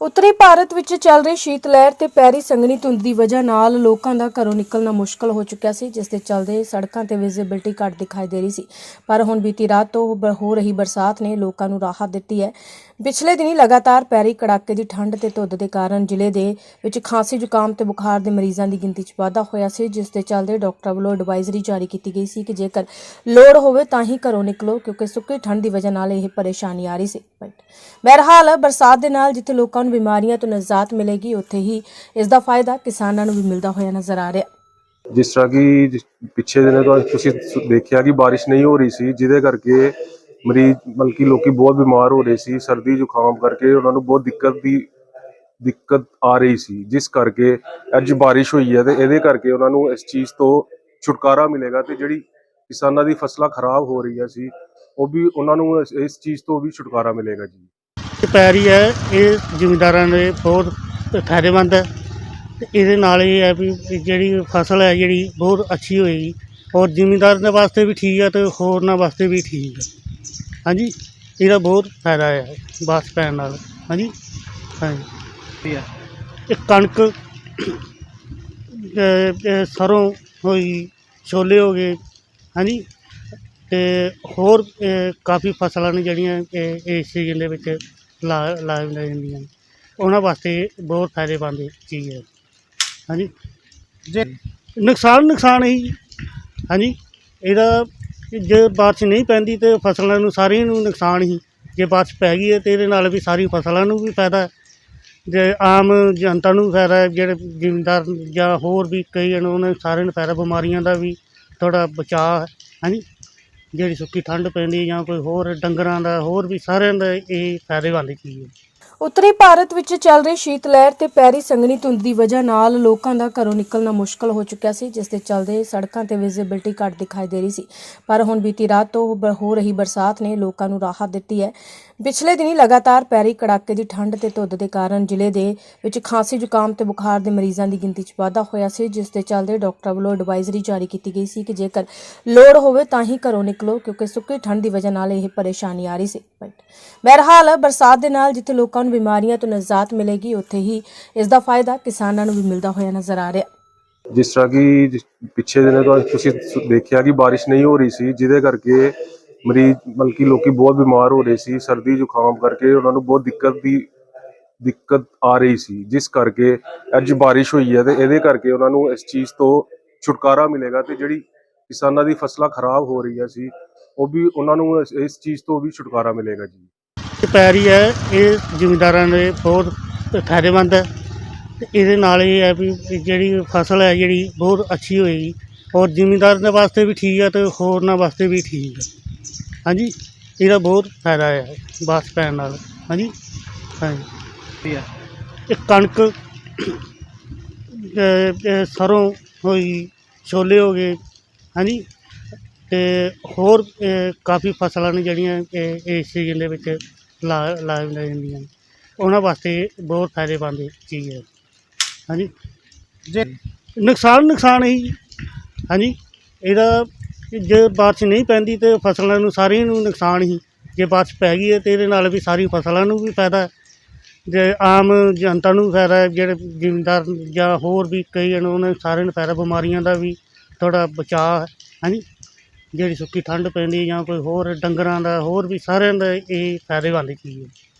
ਉੱਤਰੀ ਭਾਰਤ ਵਿੱਚ ਚੱਲ ਰਹੀ ਸ਼ੀਤ ਲਹਿਰ ਤੇ ਪੈਰੀ ਸੰਘਣੀ ਧੁੰਦ ਦੀ ਵਜ੍ਹਾ ਨਾਲ ਲੋਕਾਂ ਦਾ ਘਰੋਂ ਨਿਕਲਣਾ ਮੁਸ਼ਕਲ ਹੋ ਚੁੱਕਿਆ ਸੀ, ਜਿਸ ਦੇ ਚੱਲਦੇ ਸੜਕਾਂ ਤੇ ਵਿਜ਼ਿਬਿਲਟੀ ਘੱਟ ਦਿਖਾਈ ਦੇ ਰਹੀ ਸੀ। ਪਰ ਹੁਣ ਬੀਤੀ ਰਾਤ ਤੋਂ ਹੋ ਰਹੀ ਬਰਸਾਤ ਨੇ ਲੋਕਾਂ ਨੂੰ ਰਾਹਤ ਦਿੱਤੀ ਹੈ। ਪਿਛਲੇ ਦਿਨੀ ਲਗਾਤਾਰ ਪੈਰੀ ਕੜਾਕੇ ਦੀ ਠੰਡ ਤੇ ਧੁੰਦ ਦੇ ਕਾਰਨ ਜ਼ਿਲ੍ਹੇ ਦੇ ਵਿੱਚ ਖਾਂਸੀ ਜ਼ੁਕਾਮ ਤੇ ਬੁਖਾਰ ਦੇ ਮਰੀਜ਼ਾਂ ਦੀ ਗਿਣਤੀ 'ਚ ਵਾਧਾ ਹੋਇਆ ਸੀ, ਜਿਸ ਦੇ ਚੱਲਦੇ ਡਾਕਟਰ ਵੱਲੋਂ ਐਡਵਾਈਜ਼ਰੀ ਜਾਰੀ ਕੀਤੀ ਗਈ ਸੀ ਕਿ ਜੇਕਰ ਲੋੜ ਹੋਵੇ ਤਾਂ ਹੀ ਘਰੋਂ ਨਿਕਲੋ, ਕਿਉਂਕਿ ਸੁੱਕੀ ਠੰਡ ਦੀ ਵਜ੍ਹਾ ਨਾਲ ਇਹ ਪਰੇਸ਼ਾਨੀ ਆ ਰਹੀ ਸੀ। ਬਟ ਬਹਰਹਾਲ ਬਰਸਾਤ ਦੇ ਨਾਲ ਜਿੱਥੇ ਲੋਕਾਂ ਨੂੰ ਬਿਮਾਰੀਆਂ ਤੋਂ ਨਿਜਾਤ ਮਿਲੇਗੀ, ਉੱਥੇ ਹੀ ਇਸ ਦਾ ਫਾਇਦਾ ਕਿਸਾਨਾਂ ਨੂੰ ਵੀ ਮਿਲਦਾ ਹੋਇਆ ਨਜ਼ਰ ਆ ਰਿਹਾ। ਜਿਸ ਤਰ੍ਹਾਂ ਕਿ ਜਿਸ- ਪਿੱਛੇ ਦਿਨਾਂ ਤੋਂ ਤੁਸੀਂ ਸ- ਦੇਖਿਆ ਕਿ ਬਾਰਿਸ਼ ਨਹੀਂ ਹੋ ਰਹੀ ਸੀ, ਜਿਹਦੇ ਕਰਕੇ ਮਰੀਜ਼ ਬਲਕਿ ਲੋਕੀ ਬਹੁਤ ਬਿਮਾਰ ਹੋ ਰਹੇ ਸੀ, ਸਰਦੀ, ਜ਼ੁਕਾਮ ਕਰਕੇ ਉਹਨਾਂ ਨੂੰ ਬਹੁਤ ਦਿੱਕਤ ਦੀ, ਦਿੱਕਤ ਆ ਰਹੀ ਸੀ। ਜਿਸ ਕਰਕੇ ਅੱਜ ਬਾਰਿਸ਼ ਹੋਈ ਹੈ ਤੇ ਇਹਦੇ ਕਰਕੇ ਉਹਨਾਂ ਨੂੰ ਇਸ ਚੀਜ਼ ਤੋਂ ਛੁਟਕਾਰਾ ਮਿਲੇਗਾ ਤੇ ਜਿਹੜੀ ਕਿਸਾਨਾਂ ਦੀ ਫਸਲਾਂ ਖਰਾਬ ਹੋ ਰਹੀਆਂ ਸੀ, ਉਹ ਵੀ ਉਹਨਾਂ ਨੂੰ ਇਸ- ਇਸ ਚੀਜ਼ ਤੋਂ ਵੀ ਛੁਟਕਾਰਾ ਮਿਲੇਗਾ ਜੀ। ਇਹ ਪੈਰੀ ਹੈ, ਇਹ ਜ਼ਿਮੀਂਦਾਰਾਂ ਦੇ ਬਹੁਤ ਫਾਇਦੇਮੰਦ ਹੈ। ਤੇ ਇਹਦੇ ਨਾਲ ਇਹ ਹੈ ਵੀ ਜਿਹੜੀ ਫਸਲ ਹੈ ਜਿਹੜੀ ਬਹੁਤ ਅੱਛੀ ਹੋਏਗੀ ਔਰ ਜ਼ਿਮੀਂਦਾਰ ਦੇ ਵਾਸਤੇ ਵੀ ਠੀਕ ਹੈ ਤੇ ਹੋਰਨਾਂ ਵਾਸਤੇ ਵੀ ਠੀਕ ਹੈ। ਹਾਂਜੀ, ਇਹਦਾ ਬਹੁਤ ਫਾਇਦਾ ਹੈ, ਬਾਸ ਪੈਣ ਨਾਲ। ਹਾਂਜੀ ਹਾਂਜੀ। ਇਹ ਕਣਕ ਸਰੋਂ ਹੋਈ, ਛੋਲੇ ਹੋ ਗਏ, ਹਾਂਜੀ। ਤੇ ਹੋਰ ਕਾਫੀ ਫਸਲਾਂ ਨੇ ਜਿਹੜੀਆਂ ਇਹ, ਇਸ ਸੀਜ਼ਨ ਦੇ ਵਿੱਚ ਲਾ ਲਾ ਲੈ ਜਾਂਦੀਆਂ ਨੇ। ਉਹਨਾਂ ਵਾਸਤੇ ਬਹੁਤ ਫਾਇਦੇਮੰਦ ਚੀਜ਼ ਹੈ। ਹਾਂਜੀ। ਜੇ ਨੁਕਸਾਨ ਨੁਕਸਾਨ ਹੀ। ਜੀ। ਹਾਂਜੀ। ਇਹਦਾ ਜੇ ਬਾਰਿਸ਼ ਨਹੀਂ ਪੈਂਦੀ ਤੇ ਫਸਲਾਂ ਨੂੰ ਸਾਰੀਆਂ ਨੂੰ ਨੁਕਸਾਨ ਹੀ। ਜੇ ਬਾਰਿਸ਼ ਪੈ ਗਈ ਹੈ ਤੇ ਇਹਦੇ ਨਾਲ ਵੀ ਸਾਰੀ ਫਸਲਾਂ ਨੂੰ ਵੀ ਫਾਇਦਾ ਜੇ ਆਮ ਜਨਤਾ ਨੂੰ ਵੀ ਫਾਇਦਾ ਹੈ, ਜਿਹੜੇ ਜ਼ਿਮੀਂਦਾਰ ਜਾਂ ਹੋਰ ਵੀ ਕਈ ਹਨ ਉਹਨਾਂ ਨੂੰ ਸਾਰਿਆਂ ਨੂੰ ਫਾਇਦਾ ਬਿਮਾਰੀਆਂ ਦਾ ਵੀ ਥੋੜਾ ਬਚਾਅ ਹੈ। ਹਾਂਜੀ। ਜਿਹੜੀ ਸੁੱਕੀ ਠੰਡ ਪੈਂਦੀ ਜਾਂ ਕੋਈ ਹੋਰ ਡੰਗਰਾਂ ਦਾ, ਹੋਰ ਵੀ ਸਾਰਿਆਂ ਦਾ ਇਹ ਫਾਇਦੇ ਵਾਲੀ ਚੀਜ਼ ਹੈ। ਉੱਤਰੀ ਭਾਰਤ ਵਿੱਚ ਚੱਲ ਰਹੀ ਸ਼ੀਤ ਲਹਿਰ ਤੇ ਪੈਰੀ ਸੰਘਣੀ ਧੁੰਦ ਦੀ ਵਜ੍ਹਾ ਨਾਲ ਲੋਕਾਂ ਦਾ ਘਰੋਂ ਨਿਕਲਣਾ ਮੁਸ਼ਕਲ ਹੋ ਚੁੱਕਿਆ ਸੀ, ਜਿਸ ਦੇ ਚੱਲਦੇ ਸੜਕਾਂ ਤੇ ਵਿਜ਼ਿਬਿਲਟੀ ਘੱਟ ਦਿਖਾਈ ਦੇ ਰਹੀ ਸੀ। ਪਰ ਹੁਣ ਬੀਤੀ ਰਾਤ ਤੋਂ ਹੋ ਰਹੀ ਬਰਸਾਤ ਨੇ ਲੋਕਾਂ ਨੂੰ ਰਾਹਤ ਦਿੱਤੀ ਹੈ। ਪਿਛਲੇ ਦਿਨੀ ਲਗਾਤਾਰ ਪੈਰੀ ਕੜਾਕੇ ਦੀ ਠੰਡ ਤੇ ਧੁੰਦ ਦੇ ਕਾਰਨ ਜ਼ਿਲ੍ਹੇ ਦੇ ਵਿੱਚ ਖਾਂਸੀ ਜ਼ੁਕਾਮ ਤੇ ਬੁਖਾਰ ਦੇ ਮਰੀਜ਼ਾਂ ਦੀ ਗਿਣਤੀ 'ਚ ਵਾਧਾ ਹੋਇਆ ਸੀ, ਜਿਸ ਦੇ ਚੱਲਦੇ ਡਾਕਟਰ ਵੱਲੋਂ ਐਡਵਾਈਜ਼ਰੀ ਜਾਰੀ ਕੀਤੀ ਗਈ ਸੀ ਕਿ ਜੇਕਰ ਲੋੜ ਹੋਵੇ ਤਾਂ ਹੀ ਘਰੋਂ ਨਿਕਲੋ, ਕਿਉਂਕਿ ਸੁੱਕੀ ਠੰਡ ਦੀ ਵਜ੍ਹਾ ਨਾਲ ਇਹ ਪਰੇਸ਼ਾਨੀ ਆ ਰਹੀ ਸੀ। ਬਟ ਬਹਰਹਾਲ ਬਰਸਾਤ ਦੇ ਨਾਲ ਜਿੱਥੇ ਲੋਕਾਂ ਨੂੰ ਬਿਮਾਰੀਆਂ ਤੋਂ ਨਿਜਾਤ ਮਿਲੇਗੀ, ਉੱਥੇ ਹੀ ਇਸ ਦਾ ਫਾਇਦਾ ਕਿਸਾਨਾਂ ਨੂੰ ਵੀ ਮਿਲਦਾ ਹੋਇਆ ਨਜ਼ਰ ਆ ਰਿਹਾ। ਜਿਸ ਤਰ੍ਹਾਂ ਕਿ ਜਿਸ- ਪਿੱਛੇ ਦਿਨਾਂ ਤੋਂ ਤੁਸੀਂ ਸ- ਦੇਖਿਆ ਕਿ ਬਾਰਿਸ਼ ਨਹੀਂ ਹੋ ਰਹੀ ਸੀ, ਜਿਹਦੇ ਕਰਕੇ ਮਰੀਜ਼ ਬਲਕਿ ਲੋਕੀ ਬਹੁਤ ਬਿਮਾਰ ਹੋ ਰਹੇ ਸੀ, ਸਰਦੀ, ਜ਼ੁਕਾਮ ਕਰਕੇ ਉਹਨਾਂ ਨੂੰ ਬਹੁਤ ਦਿੱਕਤ ਦੀ, ਦਿੱਕਤ ਆ ਰਹੀ ਸੀ। ਜਿਸ ਕਰਕੇ ਅੱਜ ਬਾਰਿਸ਼ ਹੋਈ ਹੈ ਤੇ ਇਹਦੇ ਕਰਕੇ ਉਹਨਾਂ ਨੂੰ ਇਸ ਚੀਜ਼ ਤੋਂ ਛੁਟਕਾਰਾ ਮਿਲੇਗਾ ਤੇ ਜਿਹੜੀ ਕਿਸਾਨਾਂ ਦੀ ਫਸਲਾਂ ਖਰਾਬ ਹੋ ਰਹੀਆਂ ਸੀ, ਉਹ ਵੀ ਉਹਨਾਂ ਨੂੰ ਇਸ- ਇਸ ਚੀਜ਼ ਤੋਂ ਵੀ ਛੁਟਕਾਰਾ ਮਿਲੇਗਾ ਜੀ। ਇਹ ਪੈਰੀ ਹੈ, ਇਹ ਜ਼ਿਮੀਂਦਾਰਾਂ ਦੇ ਬਹੁਤ ਫਾਇਦੇਮੰਦ ਹੈ। ਤੇ ਇਹਦੇ ਨਾਲ ਇਹ ਹੈ ਵੀ ਜਿਹੜੀ ਫਸਲ ਹੈ, ਜਿਹੜੀ ਬਹੁਤ ਅੱਛੀ ਹੋਏਗੀ। ਔਰ ਜ਼ਿਮੀਂਦਾਰ ਦੇ ਵਾਸਤੇ ਵੀ ਠੀਕ ਹੈ ਤੇ ਹੋਰਨਾਂ ਵਾਸਤੇ ਵੀ ਠੀਕ ਹੈ। ਹਾਂਜੀ, ਇਹਦਾ ਬਹੁਤ ਫਾਇਦਾ ਹੈ ਬਾਸ ਪੈਣ ਨਾਲ। ਹਾਂਜੀ? ਹਾਂਜੀ। ਇਹ ਕਣਕ ਸਰੋਂ ਹੋਈ, ਛੋਲੇ ਹੋ ਗਏ। ਹਾਂਜੀ? ਤੇ ਹੋਰ ਕਾਫੀ ਫਸਲਾਂ ਨੇ ਜਿਹੜੀਆਂ ਇਹ, ਇਸ ਸੀਜ਼ਨ ਦੇ ਵਿੱਚ ਲਾ ਲਾ ਲੈ ਜਾਂਦੀਆਂ ਨੇ। ਉਹਨਾਂ ਵਾਸਤੇ ਬਹੁਤ ਫਾਇਦੇਮੰਦ ਚੀਜ਼ ਹੈ। ਹਾਂਜੀ। ਜੇ ਨੁਕਸਾਨ ਨੁਕਸਾਨ ਹੀ। ਜੀ। ਹਾਂਜੀ। ਇਹਦਾ ਜੇ ਬਾਰਿਸ਼ ਨਹੀਂ ਪੈਂਦੀ ਤੇ ਫਸਲਾਂ ਨੂੰ ਸਾਰੀਆਂ ਨੂੰ ਨੁਕਸਾਨ ਹੀ। ਜੇ ਬਾਰਿਸ਼ ਪੈ ਗਈ ਹੈ ਤੇ ਇਹਦੇ ਨਾਲ ਵੀ ਸਾਰੀ ਫਸਲਾਂ ਨੂੰ ਵੀ ਫਾਇਦਾ ਜੇ ਆਮ ਜਨਤਾ ਨੂੰ ਵੀ ਫਾਇਦਾ ਹੈ, ਜਿਹੜੇ ਜ਼ਿਮੀਂਦਾਰ ਜਾਂ ਹੋਰ ਵੀ ਕਈ ਹਨ ਉਹਨਾਂ ਸਾਰਿਆਂ ਨੂੰ ਫਾਇਦਾ ਬਿਮਾਰੀਆਂ ਦਾ ਵੀ ਥੋੜਾ ਬਚਾਅ ਹੈ। ਹਾਂਜੀ। ਜਿਹੜੀ ਸੁੱਕੀ ਠੰਡ ਪੈਂਦੀ ਜਾਂ ਕੋਈ ਹੋਰ ਡੰਗਰਾਂ ਦਾ, ਹੋਰ ਵੀ ਸਾਰਿਆਂ ਦਾ ਇਹ ਫਾਇਦੇ ਵਾਲੀ ਚੀਜ਼ ਹੈ।